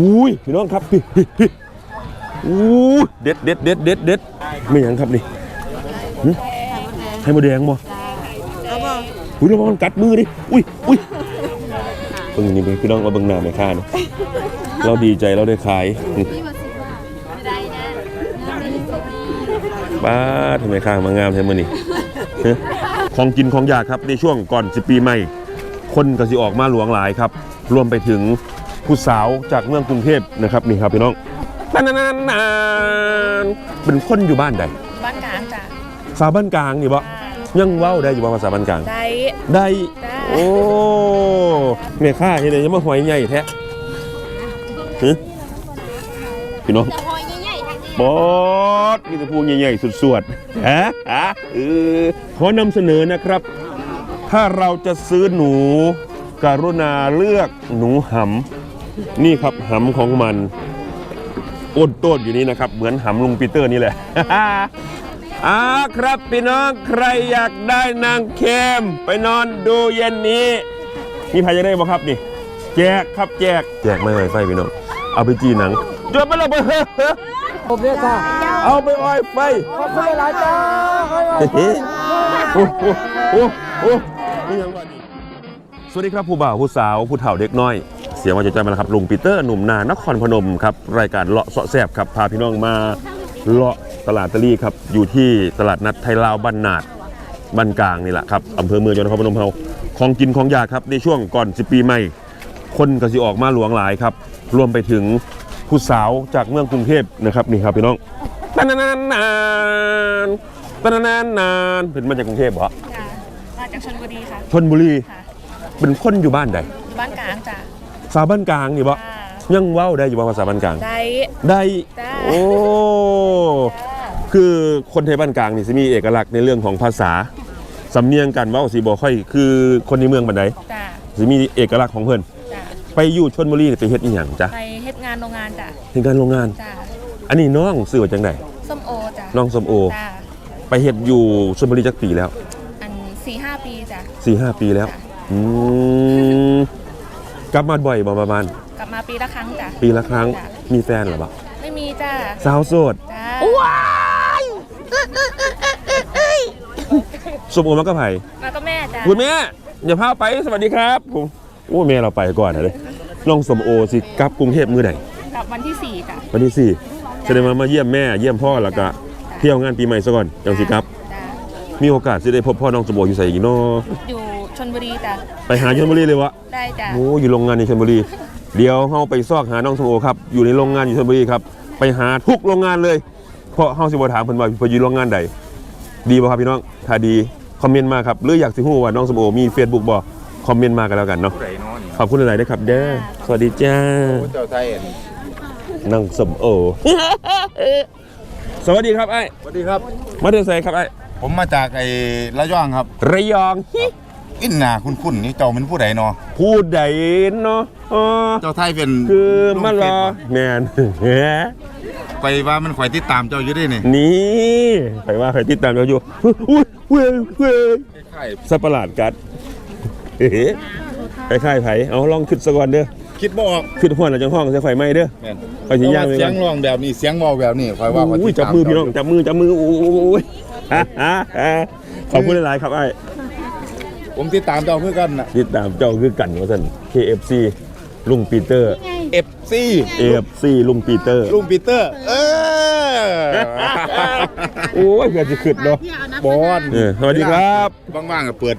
อุ้ยพี่น้องครับพี่พี่พี่อู้เด็ดเด็ดเด็ดเด็ดเด็ดไม่หยังครับนี่หึให้มดแดงบ่อุ้ยระวังมันกัดมือดิอุ้ยอุ้ยเบิ่งนี่พี่น้องมาเบิ่งหน้าแม่ค้านะเราดีใจเราได้ขายหึบ้าทำไมข้างมางามแท้มื้อนี้ฮะของกินของอยากครับในช่วงก่อนสิปีใหม่ คนก็สิออกมาหลวงหลายครับ รวมไปถึง ผู้สาวจากเมืองกรุงเทพนะครับนี่ครับพี่น้องนานนานเป็นคนอยู่บ้านใดบ้านกลางจ้ะสาวบ้านกลางนี่บ่ยังเว้าได้อยู่บ่ภาษาบ้านกลาง ได้ ได้ได้โอ้แม่ข้าเฮ็ดได้ยังมาหอยใหญ่แท้ฮะพี่น้องจะหอยใหญ่ๆทางนี้บอสมีแต่พูใหญ่ๆสุดสวดฮะฮะเออขอนำเสนอนะครับ ถ้าเราจะซื้อหนูการุณาเลือกหนูหำ นี่ครับหำของมันอ้นโต้นอยู่นี่นะครับ เหมือนหำลุงปีเตอร์นี่แหละ อ่าครับพี่น้องใครอยากได้นางเค็มไปนอนดูเย็นนี้มีใครจะได้บ่ครับนี่ แจกครับแจกแจกไม่ไหวไฟพี่น้องเอาไปจีหนังจบไปแล้วเบ้อผมเนี่ยจ้าเอาไปอ้อยไฟขอบคุณหลายๆจ้าเฮ้โอ้โหโอ้โหนี่ยังว่านี่สวัสดีครับผู้บ่าวผู้สาวผู้เฒ่าเด็กน้อยเสียงว่าจะใจมาแล้วครับลุงปีเตอร์หนุ่มนานครพนมครับรายการเลาะเสาะแสบครับพาพี่น้องมาเลาะตลาดตะลี่ครับอยู่ที่ตลาดนัดไทยลาวบ้านนาดบ้านกลางนี่แหละครับอำเภอเมืองจังหวัดนครพนมเฮาของกินของอยากครับในช่วงก่อนสิปีใหม่ คนก็สิออกมาหลวงหลายครับรวมไปถึงผู้สาวจากเมืองกรุงเทพนะครับนี่ครับพี่น้องตานานานนานตานานานนานเป็นมาจากกรุงเทพเหรอจ้ะมาจากชลบุรีค่ะชนบุรี ค่ะเป็นคนอยู่บ้านใดบ้านกลางจ้ะ สาวบ้านกลางนี่บ่จ้ะยังเว้าได้อยู่บ่ภาษาบ้านกลาง ได้ ได้ได้ โอ้คือคนไทยบ้านกลางนี่สิมีเอกลักษณ์ในเรื่องของภาษาสำเนียงกันเว้าสิบ่ค่อย คือคนในเมืองบันไดจ้ะสิมีเอกลักษณ์ของเพิ่นจ้ะไปอยู่ชนบุรีนี่ไปเฮ็ดอีหยังจ๊ะไปเฮ็ดงานโรงงานจ้ะเฮ็ดงานโรงงาน จ้ะอันนี้น้องซื้อมาจากไหนส้มโอจ้ะน้องสมโอ จ้ะไปเฮ็ดอยู่ชลบุรีจักปีแล้วอันสี่ห้าปีจ้ะ 4 5ปีแล้ว จ้ะ อืม กลับมาบ่อยบ่ประมาณ กลับมาปีละครั้งจ้ะปีละครั้งจ้ะมีแฟนเหรอบ่ไม่มีจ้ะสาวโสดจ้ะสมโอมักกะไผ่มาก็แม่จ้ะคุณแม่อย่าพาไปสวัสดีครับผมโอ้แม่เราไปก่อนนะเลยน้องสมโอสิกลับกรุงเทพมื้อไหนกลับวันที่สี่จ้ะวันที่สี่จะได้มามาเยี่ยมแม่เยี่ยมพ่อแล้วก็เที่ยวงานปีใหม่ซะก่อนจังสิครับ จ้ะมีโอกาสสิได้พบพ่อน้องสมโออยู่ใส่อีกเนาะอยู่ ชลบุรีจ้ะไปหาชลบุรีเลยวะได้จ้ะโอ้อยู่โรงงานในชลบุรี เดี๋ยวเฮาไปซอกหาน้องสมโอครับ อยู่ในโรงงานอยู่ชลบุรีครับ ไปหาทุกโรงงานเลย เพราะเฮาสิบ่ถามเพิ่นว่าเพิ่นอยู่โรงงานใด ดีบ่ครับพี่น้อง ถ้าดีคอมเมนต์มาครับ หรืออยากสิฮู้ว่าน้องสมโอมี Facebook บ่ คอมเมนต์มากันแล้วกันเนาะ ผู้ใดเนาะนี่ขอบคุณหลายๆนะครับ เด้อ สวัสดีจ้า ผู้เจ้าไทยอันน้องสมโอ สวัสดีครับไอ้สวัสดีครับ มาเดินใส่ครับไอ้ผมมาจากไอ้ระยองครับ ระยอง อินนาคุณคุณนี่เจ้าเป็นผู้ใดเนาะพูดใดเนาะอ๋อเจ้าไทยเป็นคือมารอแมนไปว่ามันข่อยติดตามเจ้าอยู่ด้วยนี่นี่ไปว่าใครติดตามเราอยู่อุ้ยเว้ยเว้ยใช่สัตว์ประหลาดกัดเฮ้ไปค่ายไผเอาลองขึ้นสะก่อนเด้อคิดบ่ออกขึ้นหัวหลังจังห้องเสียไฟไหม้เด้อแม่นไปสิย่างไปเสีก่ยองนร้องแบบนี้เสียงเว้าแบบนี้ข่อยว่าข่อยอุ้ยติดจับตามือพี่น้องเจ้าจับมือจับมือโอ้ยฮ่าฮ่าฮ่าขอบคุณหลายๆครับไอ้ ผมติดตามเจ้าเพื่อกันน่ะติดตามเจ้าคือกันว่าสัน KFC ลุงปีเตอร์ FC AFC ลุงปีเตอร์ ลุงปีเตอร์ เออโอ้ยเพื่อจะขึ้นเนาะบอลเออสวัสดีครับ ว่างๆก็เปิด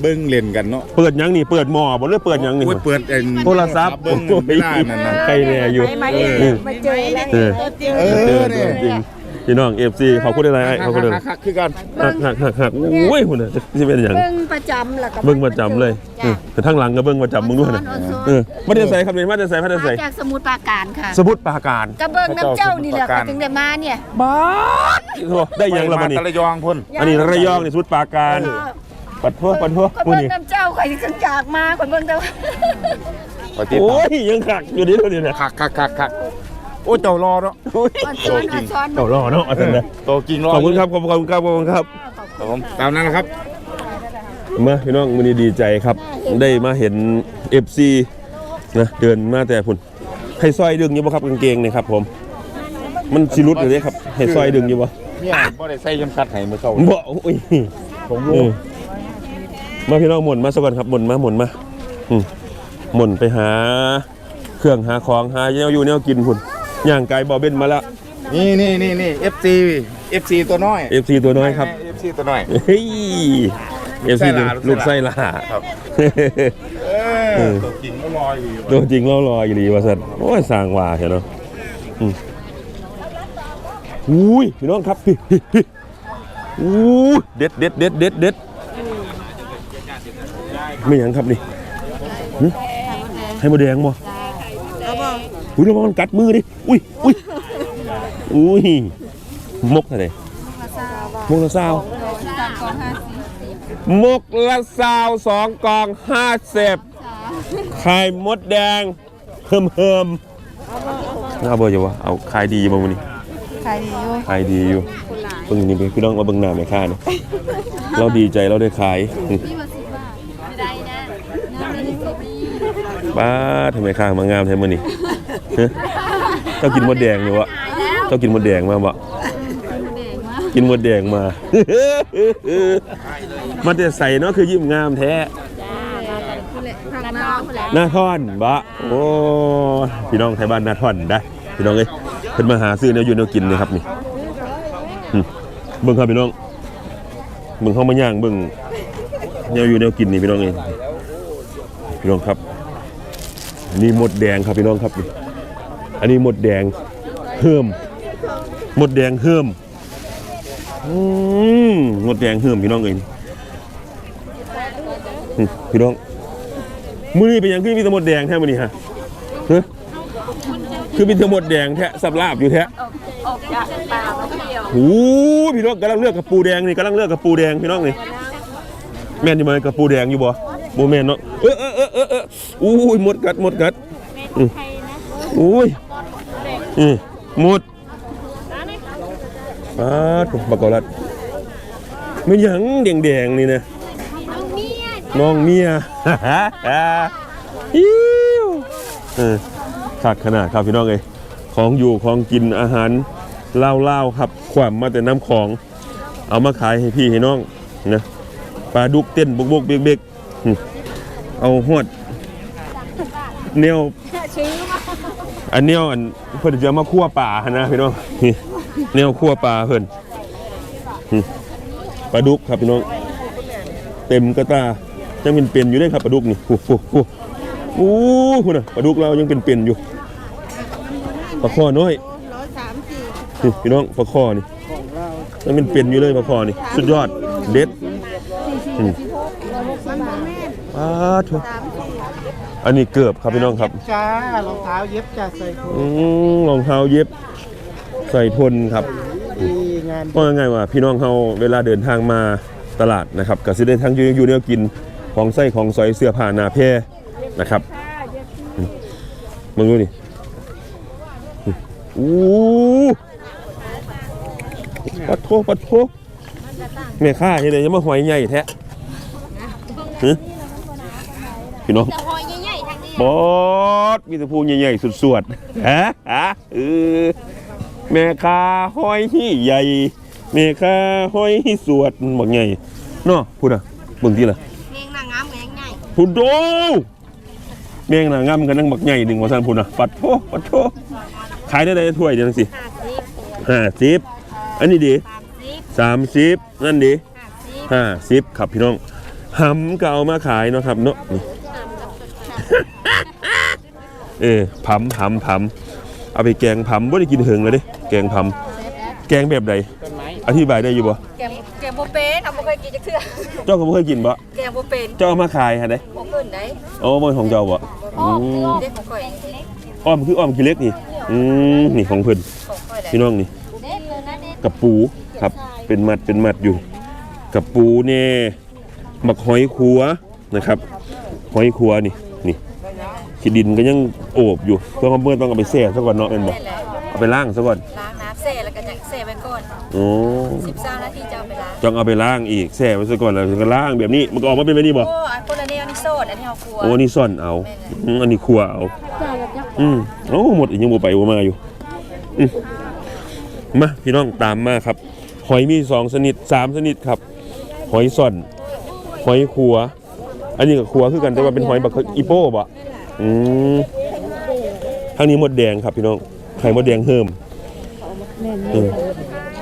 เบิ้งเล่นกันเนาะเปิดหยังนี่ เปิดหมอบ่หรือเปิดหยังนี่ โอ้ยเปิดไอ้โทรศัพท์เบิ้งโอ้ยไม่ได้นั่นน่ะใครแน่อยู่มาเอเจออ มาเจอแล้วเออเอเจออเจเนี่อยจริง พี่น้อง FC ขอบคุณอะไรไอ้ขอบคุณอะไรคักๆคือกันหักหักหักหักโอ้ยหุ่นน่ะสิเป็นหยังเบิ่งประจำแล้วก็เบิ่งประจำเลยเออแต่ทั้งหลังก็เบิ่งประจำมึงด้วยนะเออมาเดินใส่ครับเนี่ยมาเดินใส่มาเดินใส่มาจากสมุทรปราการค่ะ สมุดปราการกระเบิ่งน้ำเจ้านี่แหละก็ถึงได้มาเนี่ยบ้าโถ่ได้หยังละมันนี่มาตะระยองพุ่นอันนี้ระยองนี่สมุดปราการปัดทั่วปัดทั่วก็มื้อเบิ่งนี้น้ำเจ้าข่อยถึงจากมาข่อยเบิ่งแต่ขอยติดโอ้ตามยยังขักอยู่นี่เท่านี้นะคักคักคักคัก โอ้เจ้ารอเนาะโอ้ยว่าซ้อนว่าซ้อนเก่ารอเนาะอาจารย์นะโตจริงรอขอบคุณครับขอบคุณครับขอบคุณครับ ครับผมตามนั้นนะครับ มาพี่น้องมื้อนี้ดีใจครับ ได้มาเห็น FC นะเดินมาแต่พุ่นไให้ซอยดึงอยู่บ่ครับกางเกงนี่ครับผม มันสิรุดอยู่เด้ครับ ให้ซอยดึงอยู่บ่เนี่ยบ่ได้ใส่ยำคัดให้มื้อเช้าบ่โอ้ยผมเออมาพี่น้องหมุนมาสักก่อนครับหมุนมาหมุนมาอืมหมุนไปหา เครื่องหาของหาแนวอยู่แนวกินพุ่น ย่างไก่บอเบนมาแล้วนี่นี่นี่นี่ FC FC ตัวน้อย FC ตัวน้อยครับ FC ตัวน้อย เฮ้ย FC ลูลูกกไส้ไส้หหลาลา ครับ เอเอออตัวจริงก็ลอยอยู่ตัวจริงเล่ารออยู่ดีว่าสันโอ้ยสร้างว่าเห็นเนาะอืมอุ้ยพี่น้องครับพี่พี่พี่อู้ยเด็ดเด็ดเด็ดเด็ดเด็ดไม่หยังครับนี่หึให้มาแดงบ่ อุ้ยระวังมันกัดมือดิ อุ้ยอุ้ยอุ้ยมกอะไรมกละซาวมกละซาวสองกองห้าเสบไข่มดแดงเฮิมเฮิมเอาเบอร์อยู่วะเอาขายดีอยู่บ้างวันนี้ขายดีอยู่ขายดีอยู่เบิ่งนี่พี่น้องมาเบิ่งหน้าแม่ค้าเนี่ยเราดีใจเราได้ขายป้าทำไมข้างมางามแท้มื้อนี้ฮะ เจ้ากินมดแดงอยู่วะเจ้ากินมดแดงมาบ่กินมดแดงมา มันจะใส่เนาะคือยิ้มงามแท้หน้าท่อนบะโอ้พี่น้องไทยบ้านหน้าท่อนได้ พี่น้องเอ้ยเพิ่นมาหาซื้อแนวอยู่แนวกินเลยครับนี่อืมเบิ่งครับพี่น้องเบิ่งเข้ามาย่างเบิ่งแนวอยู่แนวกินนี่พี่น้องเอ้ยพี่น้องครับอันนี้หมดแดงครับพี่น้องครับนี่ อันนี้หมดแดงเฮิมหมดแดงเฮิมอืมหมดแดงเฮิมพี่น้องเอ้ยอืมพี่น้องมือนี่เป็นหยังคือมีแตะมดแดงแท้มือนี่ฮะฮะคือมีแตะมดแดงแท้สับลาบอยู่แท้ออกจากป่ามาเที่ยวโอ้พี่น้องกำลังเลือกกับปูแดงนี่กำลังเลือกกับปูแดงพี่น้องนี่แม่นอยู่ไหมกับปูแดงอยู่บ่โบแม่นเนาะเออเออเออเออเอออุ้ยหมดกัดหมดกัดอืมอุ้ย อืมหมดปาดบักกอลัดมันหยังแดงๆนี่นะน้องเมียอิ้วเออขาดขนาดครับพี่น้องเอ้ยของอยู่ของกินอาหารเล่าๆครับ ความมาแต่น้ำของ เอามาขายให้พี่ให้น้องนะปลาดุกเต้นบกบกเบกเบกอืมเอาหวด แนวอันแนวอันเพิ่นจะมาคั่วป่าหั่นนะพี่น้องนี่แนวคั่วป่าเพิ่นอืมปลาดุกครับพี่น้อง เต็มกระตายังเป็นเป็นอยู่เลยครับปลาดุกนี่โอ้โหโอ้โหโอ้โหนะปลาดุกเรายังเป็นเป็นอยู่ปลาคอน้อยนี่พี่น้องปลาคอนี่ยังเป็นเป็นอยู่เลยปลาคอนี่สุดยอดเด็ดอืมปลาทัว อันนี้เกือบครับพี่น้องครับจ้ารองเท้าเย็บจะใส่ถุงอืมรองเท้าเย็บใส่ทนครับ ดีงานว่าไงว่าพี่น้องเขาเวลาเดินทางมาตลาดนะครับก็สิได้ทั้งอยู่อยู่แนวกินของไส้ของซอยเสื้อผ้าหนาเพนะครับอืมมึงดูดิอืมอู้ปัดโทปัดโทแม่ข้าเนี่ยยังมาหอยใหญ่แท้ฮะพี่น้องบอ สมีแต่พูใหญ่ๆสุดสวดๆฮะฮะเออแม่คาห้อยที่ใหญ่แม่คาห้อยที่สวดบักใหญ่เนาะพูดอะเบิ่งที่ละเองนางงามเองไงพูดโดแม่งน่ะงามกันนั่งบักใหญ่หนึ่งว่าซั่นพูดอะปัดโทปัดโทขายได้ได้ถ้วยเดียวจังสิห้าสิบอันนี้ดีสามสิบนั่นดีห้าสิบครับพี่น้องหำก็เอามาขายเนาะครับเนาะนี่ เออผำผำผำเอาไปแกงผำบ่ได้กินเหิงเลยเด้แกงผำแกงแบบใดอธิบายได้อยู่บ่แกงแกงโบเป็นเอาบ่เคยกินจักเทื่อเจ้าก็บ่เคยกินบ่แกงโบเป็นเจ้าเอามาขายฮะเด้บ่เพิ่นได้โอ้บ่ของเจ้าบ่อืมเด็กของข่อยอ้อมคืออ้อมกิเล็กนี่อืมนี่ของเพิ่นของข่อยได้พี่น้องนี่กับปูครับเป็นมัดเป็นมัดอยู่ กับปูแน่บักหอยขัวนะครับ หอยขัวนี่นี่ ขี้ดินก็ยังโอบอยู่เพื่อเมื่อต้องเอาไปแช่ซะก่อนเนาะแม่นบ่เอาไปล้างซะก่อนล้างน้ำแช่แล้วก็จะแช่ไว้ก่อนโอ้13นาทีจะเอาไปล้างต้องเอาไปล้างอีกแช่ไว้ซะก่อนแล้วถึงจะล้างแบบนี้มันก็ออกมาเป็นแบบนี้บ่โอ้อันคนละแนวนี่โซดอันนี้เอาครัวโอ้นี่ซ่อนเอาอืมอันนี้ครัวเอาจ้าแบบยักอืมโอ้หมดอีกยังบ่ไปบ่มาอยู่อืมมาพี่น้องตามมาครับ หอยมีสองชนิดสามชนิดครับ หอยส่อนหอยขัว อันนี้กับขัวคือกันแต่ว่าเป็นหอยบักอีโป้บ่ อืมทางนี้มดแดงครับพี่น้อง ไข่มดแดงเฮิมเออ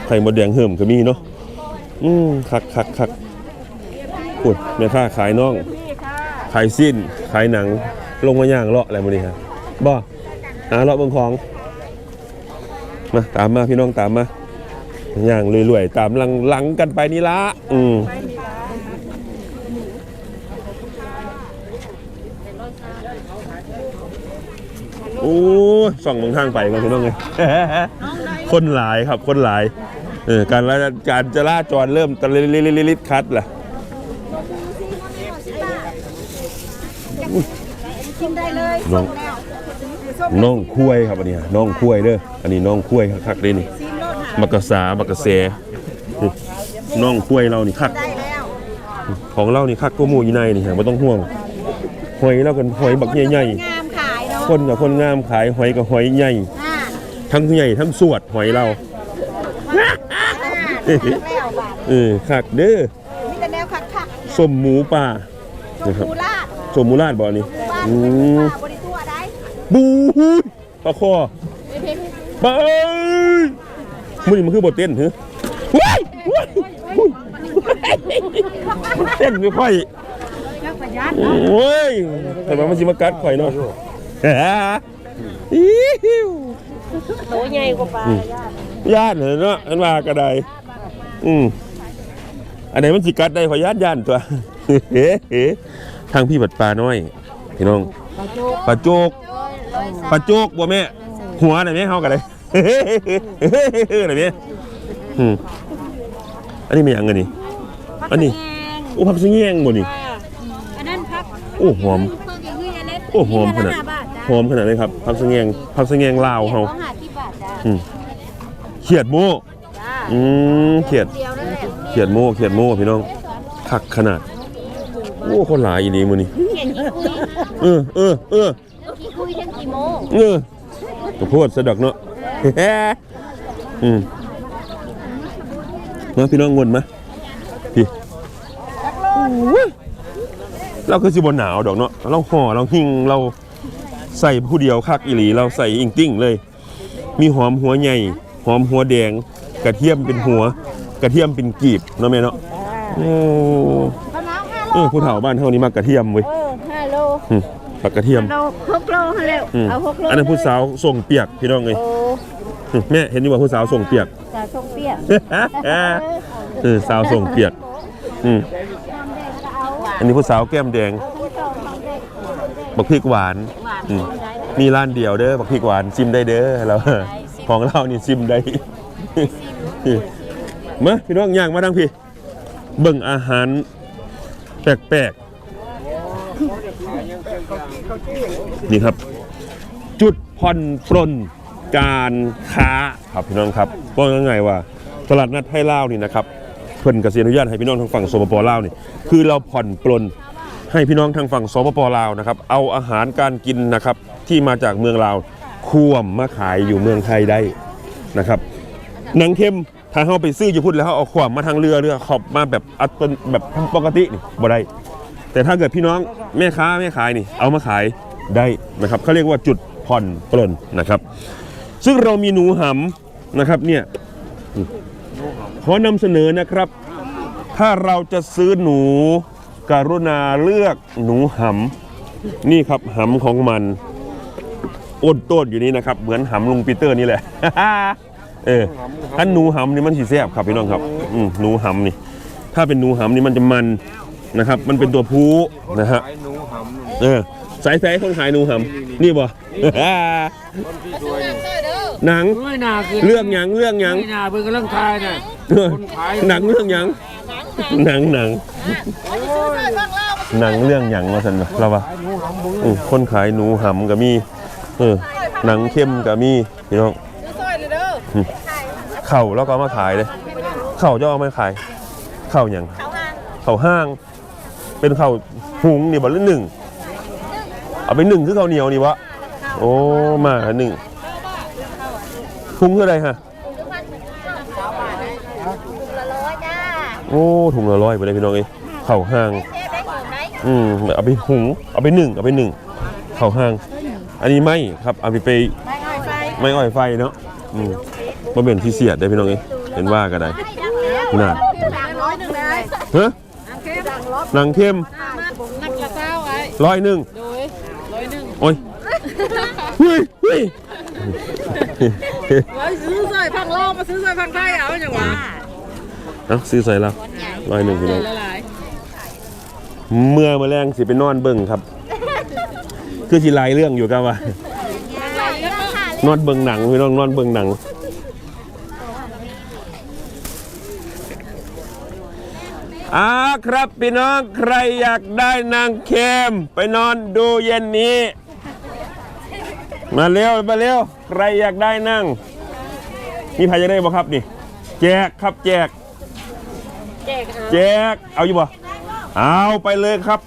ไข่มดแดงเฮิมก็มีเนาะ อืมคักคักคักปุดแม่ค้าขายน่อง ขายสิ้น ขายหนัง ลงมาย่างเลาะอะไรมานี่ครับบ่หาเลาะเบางของ มาตามมาพี่น้องตามมา ย่างรวยๆ ตามหลังหลังกันไปนี่ละ อืม โอ้ยส่องเบางทางไปกันพี่น้องเลยคนหลายครับคนหลายเออการละการจราจรเริ่มตะลิลิลิลิคัดล่ะกินได้เลยน้องน้องคุ้ยครับอันนี้ฮะน้องคุ้ยเด้ออันนี้น้องคุ้ยคักๆเด้นี่มักกะสามักกะแสนี่น้องคุ้ยเรานี่คักได้แล้วของเรานี่คักก็มูอยู่ในนี่ฮะไม่ต้องห่วงหอยเรากันหอยบักใหญ่งามขายเนาะๆ คนกับคนงามขายหอยกับหอยใหญ่อ่าทั้งใหญ่ทั้งสวดหอยเราแล้วบาทเออคักเด้อมีแต่แนวคักคักส้มหมูป่าชมพูราดส้มหมูราดบ่อันนี้บ้านอืเป็นมป้าบริตัวได้บูฮูยปลาคอไปมือนี่มันคือบทเต้นเหรอว้ายว้ายว้ายเต้นไม่ค่อยโอ้ยแต่ว่ามันสิมากัดข่อยเนาะ อิ๊วโตใหญ่กว่าปลาย่านเหรอเนาะอันว่ากระไดอืมอันไหนมันสิกัดได้ขอย่านย่านตัวเฮ้เฮ้ทางพี่บัดปลาน้อยพี่น้องปลาโจกปลาโจกบ่แม่หัวไหนแม่เฮากันเลยเฮ้เฮ้เฮ้เฮ้ไหนแม่อืมอันนี้ไม่ยังเงินนี่อันนี้โอ้ผักสะแยงบ่นี่อันนั้นพักโอ้หอมเพิ่งอย่างนี้อันนี้โอ้หอมขนาดบาทจ้า หอมขนาดเลยครับผักสะแยงผักสะแยงลาวเฮาหาที่บาทจ้าอืมเขียดโม่จ้าอืมเขียด เดียวนั่นแหละเขียดโม่เขียดโม่พี่น้องคักขนาด โอ้คนหลายอีนี้มือนี่เขียนกี่คุยเออเออเออกี่คุยทั้งกี่โมงเออตัวโพดสะดอกเนาะ อืมมาพี่น้องงนมาพี่เราคือสิบนหนาวดอกเนาะเราห่อเราหิ่งเรา ใส่ผู้เดียวคักอีหลีเราใส่อิงติ้งเลย มีหอมหัวใหญ่หอมหัวแดง กระเทียมเป็นหัว กระเทียมเป็นกีบเนาะแม่เนาะโอ้ข้าวน้ำห้าโลเออผู้เฒ่าบ้านเท่านี้มากระเทียมเว้ยเออห้าโลอืมผักกระเทียมโลหกโลให้เร็วอืมเอาหกโลอันนั้นผู้สาวส่งเปียกพี่น้องเลยโอ้อืมแม่เห็นอยู่ว่าผู้สาวส่งเปียกจ่าชงเปี้ยเออสาวส่งเปียก อืมอันนี้ผู้สาวแก้มแดง บักพริกหวานอืมมีร้านเดียวเด้อบักพริกหวานซิมได้เด้อเราของเรานี่ซิมได้ มาพี่น้องย่างมาทางพี่ เบิ่งอาหาร แปลกๆนี่ครับ จุดผ่อนปลนการค้าครับพี่น้องครับว่ายังไงว่า ตลาดนัดให้เล่าวนี่นะครับเพิ่นกสิอนุญาตให้พี่น้องทางฝั่งสปปลาวนี่คือเราผ่อนปลน ให้พี่น้องทางฝั่งสปปลาวนะครับ เอาอาหารการกินนะครับที่มาจากเมืองลาวควมมาขายอยู่เมืองไทยได้นะครับหนังเค็มถ้าเขาไปซื้ออยู่พุ่นแล้วเขาเอาขวามมาทางเรือเรือขอบมาแบบอัตนแบบปกตินี่บ่ได้แต่ถ้าเกิดพี่น้องแม่ค้าแม่ขายนี่ เอามาขายได้นะครับเขาเรียกว่าจุดผ่อนปลนนะครับ ซึ่งเรามีหนูหำนะครับเนี่ยขอนำเสนอนะครับ ถ้าเราจะซื้อหนู การุณาเลือกหนูหำนี่ครับหำของมันอ้นโต้นอยู่นี่นะครับ เหมือนหำลุงปีเตอร์นี่แหละ เออถ้าหนูหำนี่มันสีแซ่บครับพี่น้องครับอืมหนูหำนี่ ถ้าเป็นหนูหำนี่มันจะมันนะครับ มันเป็นตัวผู้นะฮะเออสายแสคนขายหนูหำนี่บ่หนังไม่น่าคือเรื่องหยังเรื่องหยังไม่น่าเป็นกำลังทายน่ะคนขายหนังเรื่องหยัง หนังหนังหนังเรื่องหยังว่าสันเราวะอืมคนขายหนูหำก็มีเออหนังเข้มก็มีพี่น้องเข่าแล้วก็มาขายเลย เข่าจะเอามาขาย เข่าหยังเข่าห้าง เป็นเข่าหุงนี่บ่หรือหนึ่งเอาไปหนึ่งคือเข่าเหนียวนี่วะโอ้มาหนึ่งถุงเท่าไรฮะร้อยจ้า โอ้ถุงละร้อยไปเลยพี่น้องเอ้ยเข่าห้างเทได้อยู่ไหมอืมเอาไปหุงเอาไปหนึ่งเอาไปหนึ่งเข่าห้าง อันนี้ไม่ครับเอาไปไปไม่อ้อยไฟไม่อ้อยไฟเนาะอืมบ่เป็นที่เสียดได้พี่น้องเอ้ยเห็นว่าก็ได้น่ะดังร้อยหนึ่งเลยฮะหนังเข้มนักกระเซ้าไอ้ร้อยหนึ่งโดยร้อยหนึ่งโอ้ยเฮ้ยเฮ้ยร้อยซื้อใส่พังล่อมาซื้อใส่พังไทยเอาอย่างวะเอาซื้อใส่แล้วร้อยหนึ่งพี่น้องละลายเมื่อมาแรงสิไปนอนเบิ่งครับ คือสิหลายเรื่องอยู่กันว่ะนอนเบิ่งหนังพี่น้องนอนเบิ่งหนังอ่าครับพี่น้องใครอยากได้นางเค็มไปนอนดูเย็นนี้ มาเร็วมาเร็วใครอยากได้นั่งมีใครจะได้บ่ครับนี่ แจกครับแจก แจก เอาอยู่บ่เอาไปเลยครับ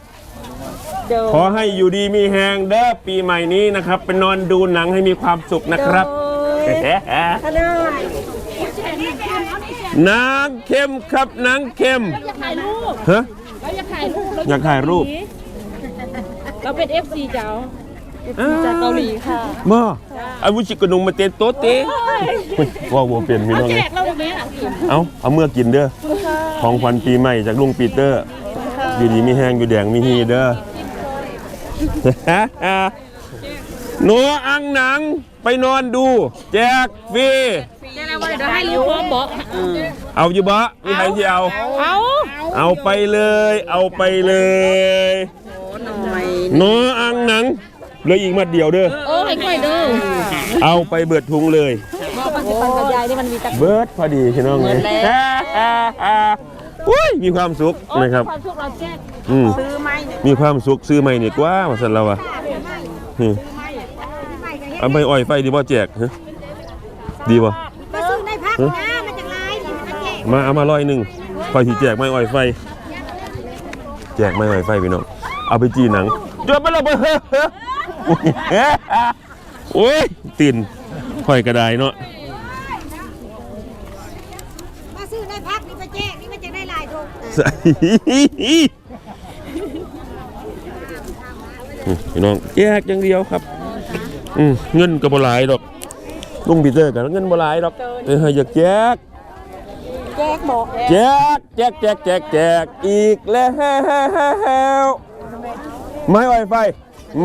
ขอให้อยู่ดีมีแหงเด้อปีใหม่นี้นะครับไปนอนดูหนังให้มีความสุขนะครับนางเข้มครับนางเข้มถ่ายรูปฮะเราอยากถ่ายรูปอยากถ่ายรูป เราเป็น FC เจ้า FC จากเกาหลีค่ะมาอาวุชิกนุงมาเตนโตะเตะเฮ้ยว่าวัวเปลี่ยนพี่น้องแจเลยกเราแบบนี้อะเอาเอาเมื่อกินเด้อของขวัญปีใหม่จากลุงปีเตอร์ อยู่ดีมีแห้งอยู่แดงมีฮีเด้อหนูอังหนังไปนอนดู แจกฟรีเดี๋ยวให้รูปพร้อมบอกเอาอยู่บ่มีใครที่เอา เอา เอาไปเลย เอาไปเลยหนูอังหนัง เหลืออีกมัดเดียวเด้อ โอ้ให้ค่อยเด้อเอาไปเบิดทุงเลยบอกมันจะปันกับยายนี่มันมีตะ เบิร์ดพอดีพี่น้องเลยอุ้ยมีความสุขนะครับ ความสุขเราแจกอืมซื้อไหมมีความสุขซื้อใหม่นี่กว่ามาสั่นเราอะอืมเอาไปอ้อยไฟดีบ่แจกฮะดีบ่ มาซื้อในพักนะมันจะลายนี่มันแจกมาเอามาร้อยหนึ่งคอยที่แจกไม่อ้อยไฟ แจกไม่อ้อยไฟพี่น้อง เอาไปจีหนังจบไปแล้วเบ้อ โอ้ยตินคอยกระไดเนาะมาซื้อในพักนี่มาแจกนี่มันจะได้ลายถูกใส่อืมพี่น้องแยกอย่างเดียวครับอืมเงินก็บ่หลายดอกลุงปีเตอร์กันเงินบ่หลายดอกเอออยากแจกแจกบอกแจกแจกแจกแจกแจกอีกแล้ว ไม้อ้อยไฟ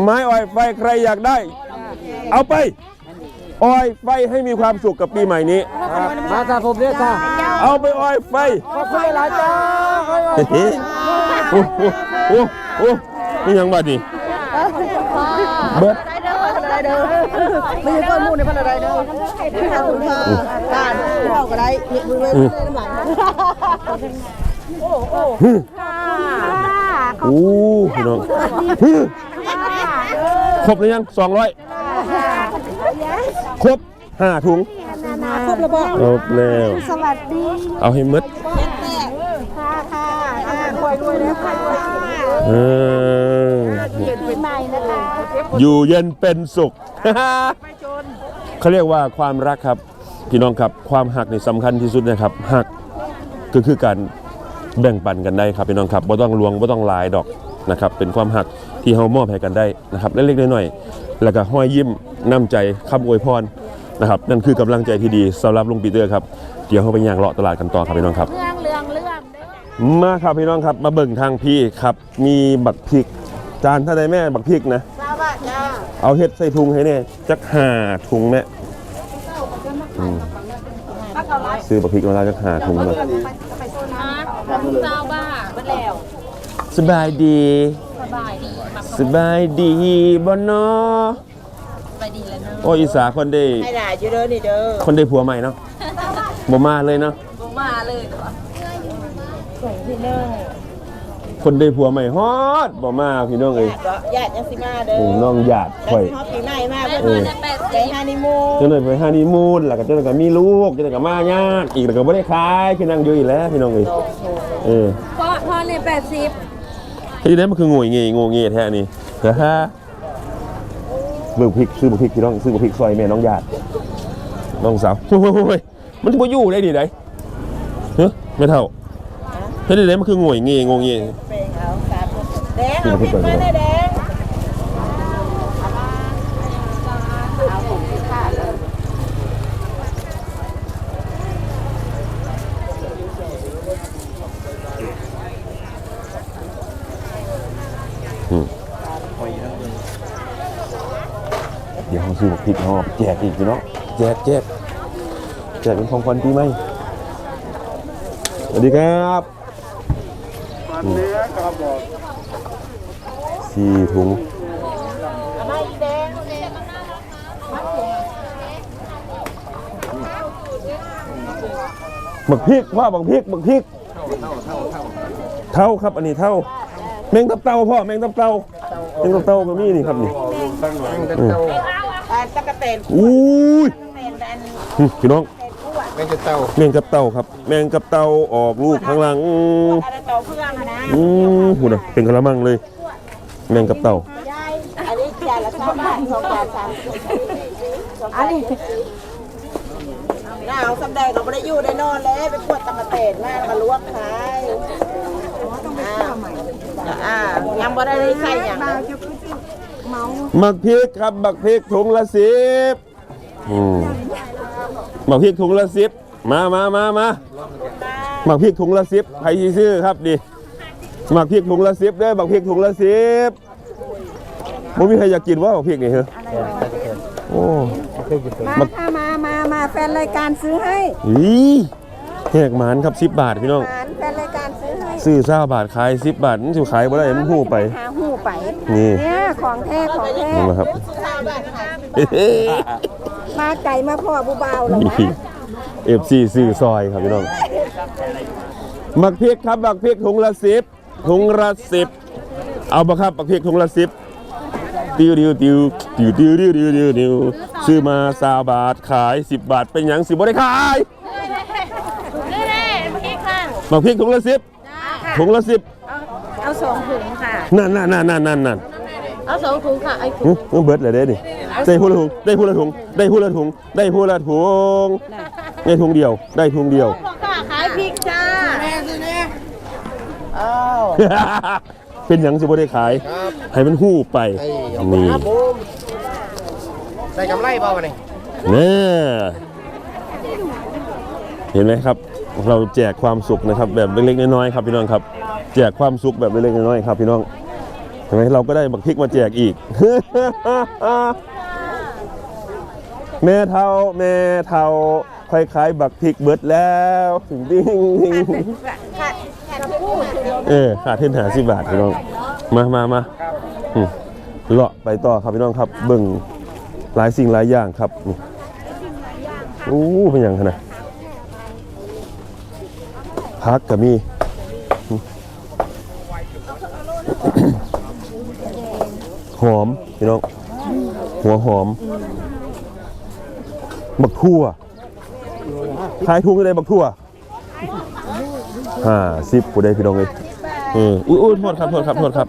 ไม้อ้อยไฟใครอยากได้ เอาไปอ้อยไฟให้มีความสุขกับปีใหม่นี้ มาค่ะผมเนี่ยค่ะเอาไปอ้อยไฟขอบคุณหลายจ้าเฮ้โอ้โหโอ้โหโอ้โหนี่ยังบ้าดิเบิดไม่ใช่ก้อนมูลในพันอะไรเด้อขอบคุณค่ะการเท่าก็ได้เมือเว้ยน้ำหลังโอ้ พี่น้องครบหรือยังสองร้อยครบห้าถุงครบแล้วบ่ครบแล้วสวัสดีเอาให้หมดค่ะค่ะรวยรวยแล้วค่ะเออปีใหม่นะคะอยู่เย็นเป็นสุขเขาเรียกว่าความรักครับพี่น้องครับความหักนี่สำคัญที่สุดนะครับหักก็คือการ แบ่งปันกันได้ครับพี่น้องครับบ่ต้องลวงบ่ต้องลายดอกนะครับเป็นความหักที่เฮามอบให้กันได้นะครับเล็กๆน้อยๆแล้วก็ห้อยยิ้มน้ำใจคำอวยพรนะครับนั่นคือกำลังใจที่ดีสำหรับลุงปีเตอร์ครับเดี๋ยวเขาไปย่างเลาะตลาดกันต่อครับพี่น้องครับเรื่องเรื่องเรื่องมาครับพี่น้องครับมาเบิ่งทางพี่ครับมีบักพริก จานเท่าใดแม่บักพริกนะสวัสดีจ้าเอาเฮ็ดใส่ถุงให้แน่จักห้าถุงแม่อืมซื้อบักพริกมาแล้วจักห้าถุงมา เจ้าบ้าเมื่อแล้วสบายดี สบายดีมาสบายดีบ่เนาะสบายดีแล้วเนาะโอ้อีสาคนได้ให้หลายอยู่เด้อนี่เด้อคนได้ผัวใหม่เนาะบ่มาเลยเนาะบ่มาเลยเหรอ คนได้ผัวใหม่ฮอดบ่มาพี่น้องเอ้ยญาติยังสิมาเด้อโอ้น้องหยาดข่อยฮอปปีใหม่มาได้เพิ่นมาได้แปดไปสิบฮานิมูนจังเลยไปหานีมูนแล้วก็จังเลยก็มีลูกจังเลยก็มาญาติอีกแล้วก็บ่ได้ขายคือนั่งอยู่อีกแล้วพี่น้องเอ้ยเออพ่อพ่อเนี่ยแปดสิบเฮ้ยได้มันคือโง่เงี้ยโง่เงี้ยแท้นี่เฮ้อฮะเบิ่งพริกซื้อบักพริกพี่น้องซื้อบักพริกซอยแม่น้องญาติน้องสาวโอ้ยมันจะมาอยู่ได้ดีไหนเฮ้ยไม่เท่าเฮ้ยได้มันคือง่วยเงี้ยงงเงี้ยแดงเอาพริกมาเลยแดงเดี๋ยวเขาซื้อบักพริกหอบแจกอีกพี่น้องแจกแจกแจกเป็นของขวัญปีใหม่สวัสดีครับ สี่ถุงบักพริกพ่อบักพริกบักพริกเท่าครับ อันนี้เท่าแมงตับเต่าพ่อแมงตับเต่าแมงตับเต่าก็มีนี่ครับนี่อ่าตะกะเตนอุ้ยเตนแดนหึพี่น้อง แม่งจะเต้าแมงกับเต่าครับ แมงกับเต่าออกลูกข้างหลังอืมอะไรต่อเพื่อนอะนะอืมหูนะเป็นกระมังเลย แมงกับเต่าอันนี้จานละสามบาทสองจานสามสิบอันนี้น่าเอาสำแดงเราไม่ได้อยู่ได้นอนเลยไปปวดตะกะเตนมาแล้วก็ลวกขายอ่าอ่ายังบ่ได้ใส่อย่างนั้นหมักพริกครับหมักพริกถุงละสิบอืม หมักพริกถุงละสิบมามามามาหมักพริกถุงละสิบใครสิซื้อครับดิหมักพริกถุงละสิบเด้อหมักพริกถุงละสิบบ่มีใครอยากกินว่าหมักพริกนี่เหรอโอ้มาค่ะมามามาแฟนรายการซื้อให้อีแหกหมานครับสิบบาทพี่น้องหารแฟนรายการซื้อให้ซื้อเศร้าบาทขายสิบบาทมันสิขายบ่ได้มันหู้ไปหาหูไปนี่เนี่ยของแท้ของแท้นี่นะครับ มาไก่มาพ่อบูเบาเหรอวะเอฟซีซื้อซอยครับพี่น้องหมักพริกครับหมักพริกถุงละสิบถุงละสิบเอาบ่ครับหมักพริกถุงละสิบติวติวติวติวติวติวติวติวติวซื้อมาสาบาทขายสิบบาทเป็นหยังสิบ่ได้ขายนี่แน่พี่ค่ะหมักพริกถุงละสิบถุงละสิบเอาสองถุงค่ะนั่นนั่นนั่นนั่นนั่นนั่นเอาสองถุงค่ะไอ้หึหึเบิดเลยเด้ดิ ได้พูละถุงได้พูละถุงได้พูละถุงได้พูละถุงได้ถุงเดียว ได้ถุงเดียวขายพริกจ้าอ้าวเป็นหยังสิบ่ได้ขาย ให้มันหู้ไปนี่ได้กำไรเปล่าวะนี่เนี่ยเห็นไหมครับ เราแจกความสุขนะครับ แบบเล็กๆน้อยๆครับพี่น้องครับ แจกความสุขแบบเล็กๆน้อยๆครับพี่น้องเห็นไหมเราก็ได้บักพริกมาแจกอีก แม่เท่าแม่เท่าคล้ายๆบักพริกเบิดแล้วดิ้งเออขาดเทนหาสิบบาทพี่น้องมามามาอืมเลาะไปต่อครับพี่น้องครับเบิ่งหลายสิ่งหลายอย่างครับนี่โอ้เป็นอย่างขนาดพักกับมีอืมหอมพี่น้องหัวหอม บักทั่วขายทุ่งได้บักทั่วห้าสิบกูได้พี่น้องเลยเอออุ้ยอุ้ยโทษครับโทษครับโทษครับ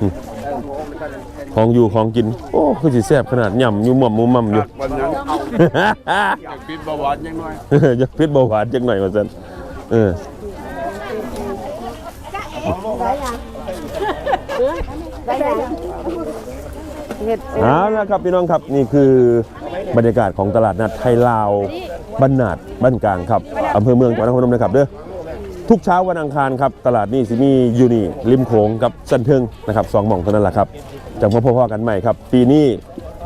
อืมของอยู่ของกิน โอ้คือสิแซ่บขนาดย่ำอยู่หม่อมมุมม่ำอยู่วันนั้นอยากกินเบาหวานยังน้อยอยากพิษเบาหวานจังหน่อยว่าซั่นเออเอาละครับพี่น้องครับนี่คือ บรรยากาศของตลาดนัดไทยลาวบ้านนาดบ้านกลางครับอำเภอเมืองจังหวัดนครพนมนะครับเด้อทุกเช้าวันอังคารครับตลาดนี่สิมีอยู่นี่ริมโขงกับสันเทิงนะครับสองหม่องเท่านั้นแหละครับจะมาพบกันใหม่ครับปีนี้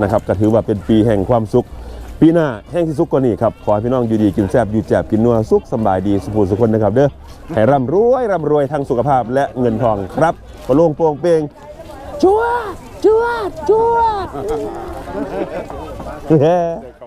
นะครับก็ถือว่าเป็นปีแห่งความสุข ปีหน้าแห่งที่สุขกว่านี้ครับขอให้พี่น้องอยู่ดีกินแซ่บอยู่แจบกินนัวสุขสำบายดีสุขสุขคนนะครับเด้อให้ร่ำรวยร่ำรวยทั้งสุขภาพและเงินทองครับกระโล่งโปร่งเปงจัว Tua, tua! É.